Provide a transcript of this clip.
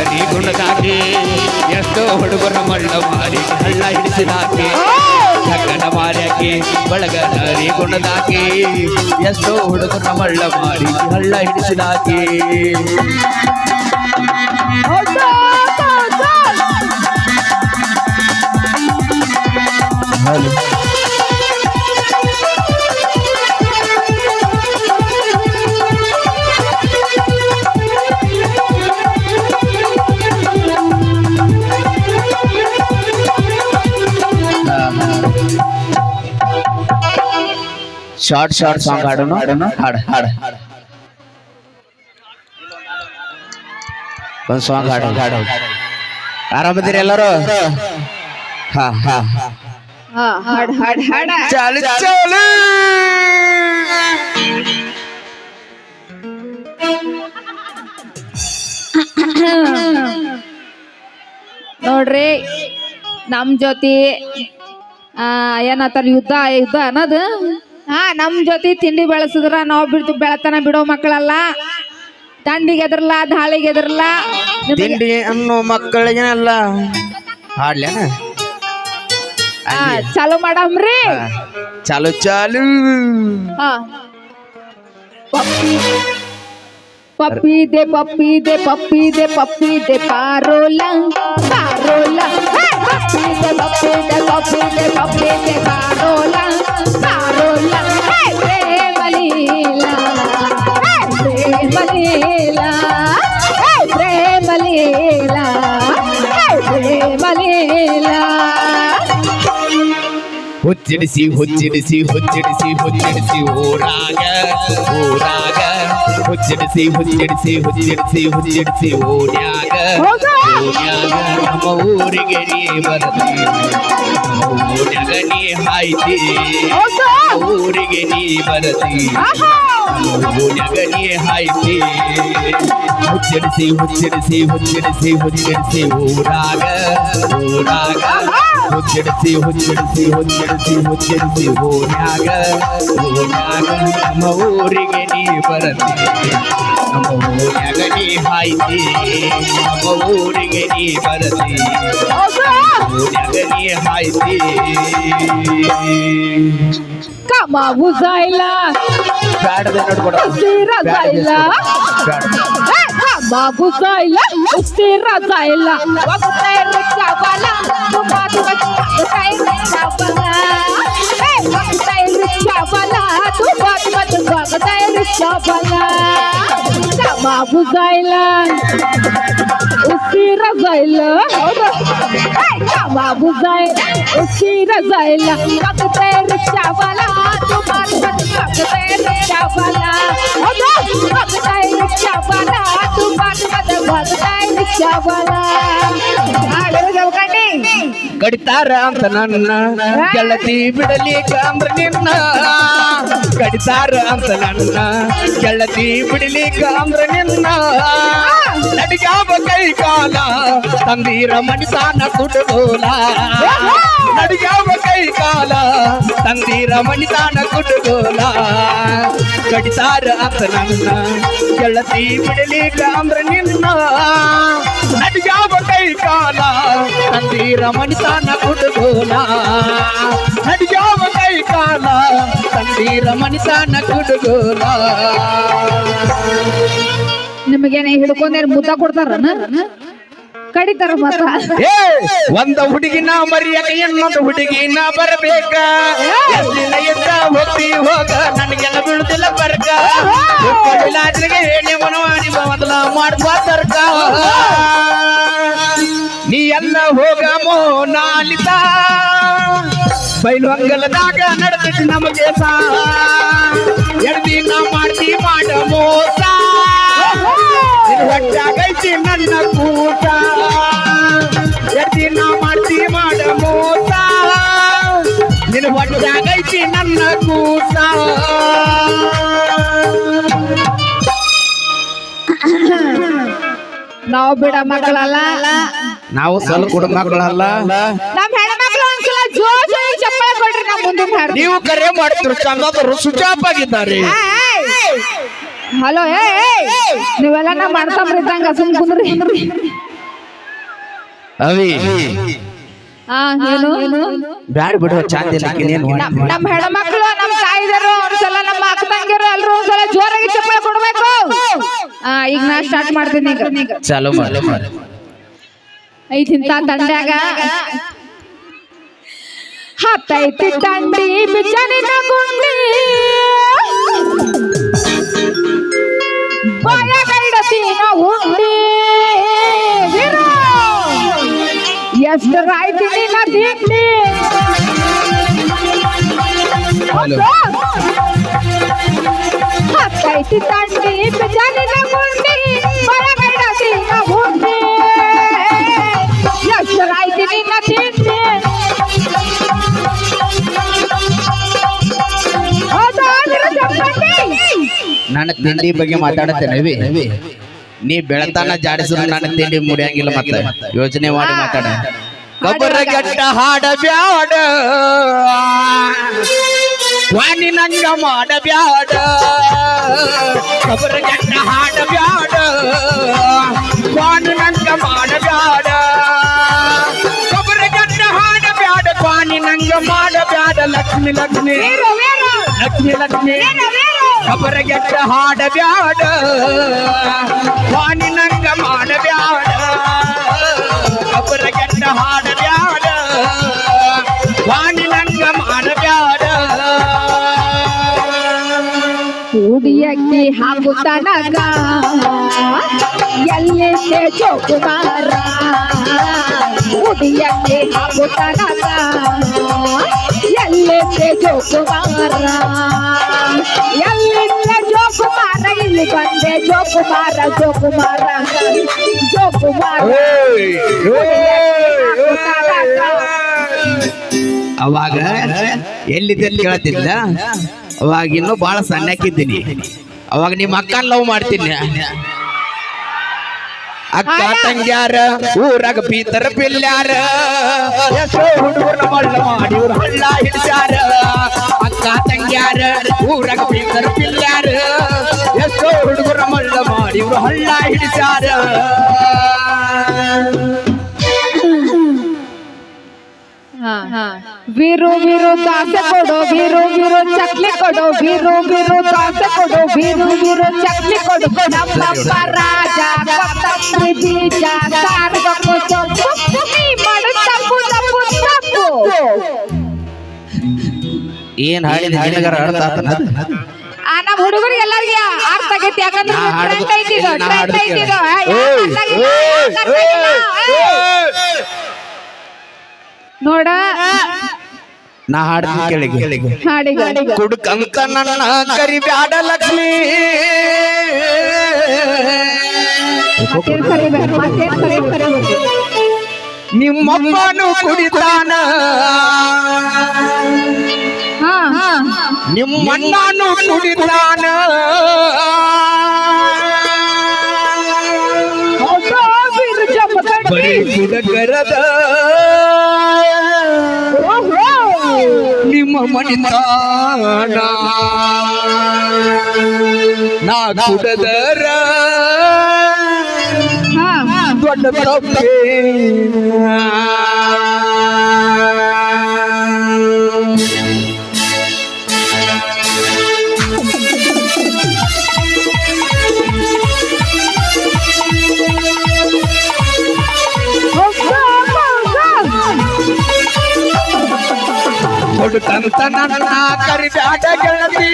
ನರಿ ಗುಣದಾಕಿ ಎಷ್ಟೋ ಹುಡುಗರ ಮಳ್ಳ ಮಾರಿ ಹಳ್ಳ ಹಿಡಿಸಿದಾಕೆ ಚಕ್ಕನ ಮಾರ್ಯಾಕೆ ಬಳಗ ನರಿ ಗುಣದಾಕೆ ಎಷ್ಟೋ ಹುಡುಗರ ಮಳ್ಳ ಮಾರಿ ಹಳ್ಳ ಹಿಡಿಸಿದಾಕೆ. ಶಾರ್ಟ್ ಶಾರ್ಟ್ ಸಾಂಗ್ ಹಾಡೋಣ ಹಾಡ ಹಾಡ. ಒಂದು ಸಾಂಗ್ ಹಾಡ. ಹಾಡ. ಆರಾಮದಿರಿ ಎಲ್ಲರೂ? ಹಾ ಹಾ. ಹಾ ಹಾಡ್ ಹಾಡ್ ಹಾಡ. ಚಾಲು ಚಾಲು. ನೋಡ್ರಿ ನಮ್ ಜೊತೆ ಆ ಏನತ್ತಾರ ಯುದ್ಧ ಯುದ್ಧ ಅನ್ನೋದು? ಹಾ ನಮ್ ಜೊತೆ ತಿಂಡಿ ಬೆಳೆಸಿದ್ರ ನಾವ್ ಬಿಡ್ತು ಬೆಳತನ ಬಿಡೋ ಮಕ್ಕಳಲ್ಲ. ದಂಡಿಗೆ ಎದರ್ಲ ದಾಳಿಗೆ ಎದರ್ಲ ನಿಮ್ಗೆ- ತಿಂಡಿ ಅನ್ನೋ ಮಕ್ಕಳಿಗೆನಲ್ಲ ಹಾಡ್ಲೇನ? ಆ, ಚಾಲು ಮಾಡಮ್ರಿ ಚಾಲು ಚಾಲು. ಹಾ. ಪಪ್ಪಿ ಪಪ್ಪಿ ದೆ ಪಪ್ಪಿ ದೇ ಪಪ್ಪಿ ದೇ ಪಪ್ಪಿ ದೇ ಪಾರೋಲ ಪಾರೋಲ. ಹೇ! ಪಪ್ಪಿ ದೇ ಪಪ್ಪಿ ದೇ ಪಪ್ಪಿ ದೇ ಪಪ್ಪಿ ದೆ ಪಾರೋಲ. ಪ್ರೇಮ ಲೀಲಾ ಹೇ! ಪ್ರೇಮ ಲೀಲಾ ಹೇ! ಪ್ರೇಮ ಲೀಲಾ ಹುಚ್ಚಿಡಿಸಿ ಹುಚ್ಚಿಡಿಸಿ ಹುಚ್ಚಿಡಿಸಿ ಹುಚ್ಚಿಡಿಸಿ ಊರಾಗ ಊರಾಗ ಹುಚ್ಚಿಡಿಸಿ ಹುಚ್ಚಿಡಿಸಿ ಹುಚ್ಚಿಡಿಸಿ ಹುಚ್ಚಿಡಿಸಿ ಓಡ್ಯಾಗ ಹೌದಾ? ಓಡ್ಯಾಗ ನಮ್ಮ ಊರಿಗೆ ನೀ ಬರದಿ ನಮ್ಮ ಓಡ್ಯಾಗ ನೀ ಹಾಯ್ತಿ ಹೌದಾ? ನಮ್ಮ ಊರಿಗೆ ನೀ ಬರದಿ ಆಹಾ! ಓಡ್ಯಾಗ ನೀ ಹಾಯ್ತಿ ಹುಚ್ಚಿಡಿಸಿ ಹುಚ್ಚಿಡಿಸಿ ಹುಚ್ಚಿಡಿಸಿ ಹುಚ್ಚಿಡಿಸಿ ಊರಾಗ ಊರಾಗ ಹುಚ್ಚಿಡಿಸಿ ಹುಚ್ಚಿಡಿಸಿ ಹುಚ್ಚಿಡಿಸಿ ಹುಚ್ಚಿಡಿಸಿ ಓಡ್ಯಾಗ ಓಡ್ಯಾಗ ನಮ್ಮ ಊರಿಗೆ ನೀ ಬರತಿ ನಮ್ಮ ಊರ್ಯಾಗ ನೀ ಹಾಯ್ತಿ ನಮ್ಮ ಊರಿಗೆ ನೀ ಬರತಿ ಹೌದಾ? ಊರ್ಯಾಗ ನೀ ಹಾಯ್ತಿ ಕಮಾವು ಜಾಯ್ಲ ಬ್ಯಾಡದ ನೋಡ್ಕೊಡ ಉಸ್ತೀರ ಜಾಯ್ಲ ಹೇ, ಕಮಾವು ಜಾಯ್ಲ ಉಸ್ತೀರ ಜಾಯ್ಲ ಒಗತೈ ರಿಕ್ಷಾವಾಲ ತುಮಾದು ಒಗತೈ ರಿಕ್ಷಾವಾಲ ಹೇ, बाबाला बाबू जायला उशिरा जायला बाबू जाय उशिरा जायला बघते रिक्षावाला तुम्हाला बघते रिक्षावाला बघताय रिक्षावाला तुम्हाला बघताय ಕಡಿತಾರ ಅಂತ ನನ್ನ ಗೆಳತಿ ಬಿಡಲಿ ಕಾಮ್ರ ನಿನ್ನ. ಕಡಿತಾರ ಅಂತ ನನ್ನ ಗೆಳತಿ ಬಿಡಲಿ ಕಾಮ್ರ ನಿನ್ನ. ನಡಿಗಾವ ಕೈ ಕಾಲ ತಂದೀರ ಮಣಿತಾನ ಕುಟುಗೋಲ ನಡಿಗಾವ ಕೈ ಕಾಲ ತಂದೀರ ಮಣಿತಾನ ಕುಟುಗೋಲ ಕಡಿತಾರ ಅಂತ ನನ್ನ ಗೆಳತಿ ಬಿಡಲಿ ಕಾಮ್ರ ನಿನ್ನ. ನಡಿಗಾವ ಕೈ ಕಾಲ ತಂದೀರ ಮಣಿತಾನ ಕುಟುಗೋಲ ನಡಿಗಾವ ಕೈ ಕಾಲ ತಂದೀರ ಮಣಿತಾನ ಕುಟುಗೋಲ ನಿಮಗೇನ ಹಿಡ್ಕೊಂಡೇನು ಮುದ್ದ ಕೊಡ್ತಾರನ? ಕಡಿತಾರ ಮತ್ತ ಏ ಒಂದ ಹುಡುಗಿನ ಮರಿಯಕ ಇನ್ನೊಂದು ಹುಡುಗಿನ ಬರಬೇಕ. ಎಲ್ಲಿನ ಹೋಗ್ತಿ ಹೋಗ ನನಗೆಲ್ಲ ಬೀಳುದಿಲ್ಲ ಬರ್ಕ. ವಿಲಾಜ್ರಿಗೆ ಹೇಳಿ ಮನವಾಣಿ ಮೊದಲ ಮಾಡುವ ತರ್ಕ. ನೀ ಎಲ್ಲ ಹೋಗ ಮೋನಾಲಿತ. ಬೈಲು ಅಂಗಲದಾಗ ನಡೆದೈತಿ ನಮಗೆ ಸಾ. ಎಡ್ದಿನ ಮಾಡ್ತಿ ಮಾಡ ಮೋಸ. ಹೊಟ್ಟಾಗೈತಿ ನನ್ನ ಕೂಟ ಎಡ್ದಿನ ಮಾಡ್ತಿ ಮಾಡ ಮೋಸ ನಿನ್ ಹೊಟ್ಟಾಗೈತಿ ನನ್ನ ಕೂಟ ನಾವ್ ಬಿಡ ಮಕ್ಕಳಲ್ಲ ನಾವು ಸಲ ಮಕ್ಕಳಲ್ಲ ನಮ್ ಹೆಣ್ಮಕ್ಳು ಒಂದ್ಸಲ ಜೋರ್ ಜೋರ್ ಚಪ್ಪಳ ಕೊಡ್ರಿ ನಾ ಮುಂದಿನ ಹಾಡು ನೀವು ಕರೆ ಮಾಡ್ತೀರಿ ಚಂದಾದರು ಸುಚಾಪ್ ಆಗಿದ್ದಾರೆ ಹಲೋ ಏ ನೀವೆಲ್ಲ ನಾ ಮಾಡ್ತಾಮ್ರಿ ಇದ್ದಂಗ ಸುಮ್ ಕುಂದ್ರಿ. ಅವಿ. ಹಾ ಏನು? ಬ್ಯಾಡ ಬಿಡು ಚಂದ ಇಲ್ಲ ನಮ್ಮ ಹೆಣ್ಮಕ್ಳು ನಮ್ಮ ತಾಯಿದರು ಒಂದ್ಸಲ ನಮ್ಮ ಅಕ್ಕ ತಂಗಿರು ಎಲ್ರು ಒಂದ್ಸಲ ಜೋರಾಗಿ ಚಪ್ಪಳೆ ಕೊಡ್ಬೇಕು. ಆ ಈಗ ನಾ ಸ್ಟಾರ್ಟ್ ಮಾಡ್ತೀನಿ ಈಗ. ಚಾಲು ಮಾಡು. ಐತಿಂತ ತಂಡ್ಯಾಗ ಹತ್ತೈತಿ ತಂಡಿ ಬಿಚ್ಚನಿನ ಗುಂಡಿ. ಉಂಡಿ ವೀರು, ಎಷ್ಟರಾಯ್ತಿ ನಿನ್ನ ತಿಂಡಿ ಹಲೋ. ಹತ್ತೈತಿ ತಂಡಿ ಬಿಚ್ಚನಿನ ಗುಂಡಿ ತಿಂಡಿ ಬಗ್ಗೆ ಮಾತಾಡತ್ತೇನೆ ನೀ ಬೆಳತನ ಜಾಡಿಸಿದ್ರು ನನ್ನ ತಿಂಡಿ ಮುಡಿಯಂಗಿಲ್ಲ ಮತ್ತೆ. ಯೋಚನೆ ಮಾಡಿ ಮಾತಾಡ. ಕಬ್ಬರಗಟ್ಟ ಹಾಡ. ಬ್ಯಾಡ. ವಾಣಿ ನಂಗ ಮಾಡ ಬ್ಯಾಡ. ಕಬ್ಬರಗಟ್ಟ ಹಾಡ ಬ್ಯಾಡ. ವಾಣಿ ನಂಗ ಮಾಡ ಬ್ಯಾಡ. ಕಬ್ಬರಗಟ್ಟ ಹಾಡ ಬ್ಯಾಡ. ವಾಣಿ ನಂಗ ಮಾಡ ಬ್ಯಾಡ. ಲಕ್ಷ್ಮಿ ಲಕ್ಷ್ಮಿ. ಲಕ್ಷ್ಮಿ ಲಕ್ಷ್ಮಿ. ಕಬರಗೆಟ್ಟ ಹಾಡ ಬ್ಯಾಡ ವಾಣಿ ನಂಗ ಮಾಡ ಬ್ಯಾಡ ಕಬರಗೆಟ್ಟ ಹಾಡ ಹುಡಿಯಕ್ಕೆ ಹಾಕುತ್ತಾನಗ ಎಲ್ಲಿದೆ ಜೋಕುಮಾರ ಹುಡಿಯಕ್ಕೆ ಹಾಕುತ್ತಾನಗ ಎಲ್ಲಿದೆ ಜೋಕುಮಾರ ಎಲ್ಲಿದೆ ಜೋಕುಮಾರ ಇಲ್ಲಿ ಬಂದೆ ಜೋಕುಮಾರ ಜೋಕುಮಾರ ಜೋಕುಮಾರ ಅವಾಗ ಎಲ್ಲಿದ್ದಲ್ಲಿ ಹೇಳ್ತಿದ್ದ ಕೇಳ್ತಿದ್ದ? ಅವಾಗ ಇನ್ನೂ ಬಹಳ ಸಣ್ಣಕ್ಕಿದ್ದೀನಿ. ಅವಾಗ ನಿಮ್ಮ ಅಕ್ಕನ ಲವ್ ಮಾಡ್ತೀನಿ. ಅಕ್ಕ ತಂಗ್ಯಾರ ಊರಾಗ ಬೀತರ ಪಿಲ್ಯಾರ ಎಷ್ಟೋ ಹುಡುಗರ ಮಳ್ಳ ಮಾಡಿ ಇವ್ರು ಹಳ್ಳ ಹಿಡ್ಸ್ಯಾರ. ಅಕ್ಕ ತಂಗ್ಯಾರ ಊರಾಗ ಬೀತರ ಪಿಲ್ಯಾರ ಎಷ್ಟೋ ಹುಡುಗರ ಮಳ್ಳ ಮಾಡಿ ಇವ್ರು ಹಳ್ಳ ಹಿಡ್ಸ್ಯಾರ. ವೀರು ವೀರು ದಾಸೆ ಕೊಡು ವೀರು ವೀರು ಚಕ್ಲಿ ಕೊಡು ವೀರು ವೀರು ದಾಸೆ ಕೊಡು ವೀರು ವೀರು ಚಕ್ಲಿ ಕೊಡು ನಮ್ಮಪ್ಪ ರಾಜ ಕೊತ್ತಂಬರಿ ಬೀಜ ಸೊಪ್ಪು ನೀ ಮಾಡು ತಪ್ಪು ತಪ್ಪು ತಪ್ಪು ಏನ್ ಹಾಡಿದ ಅರ್ಥ ಆತನ ಆ ನಮ್ಮ ಹುಡುಗರಿಗೆ ಎಲ್ಲರಿಗೆ ಅರ್ಥ ಆಗೈತಿ ಯಾಕಂದ್ರೆ ಟ್ರೆಂಡ್ ಐತಿ ಇದು ಟ್ರೆಂಡ್ ಐತಿ ಇದು ನೋಡ. ನಾ ಹಾಡ್ತೀನಿ ಕೇಳಿಗೆ. ಹಾಡಿ ಕುಡ್ಕಂತ ನನ್ನ ಕರಿಬ್ಯಾಡ ಲಕ್ಷ್ಮಿ. ನಿಮ್ಮಪ್ಪನು ಕುಡಿತಾನ. ಹಾ. ನಿಮ್ಮಣ್ಣನು ಕುಡಿತಾನ. ಬರೀ ಕುಡಗರದ ಮನಿತಾನ ನಾ ಕುಡದರ. ದೊಡ್ಡ ತಪ್ಪೇ ಕೊಡುಕಂತ ನನ್ನ ಕರಿಬ್ಯಾಡ ಗೆಳತಿ.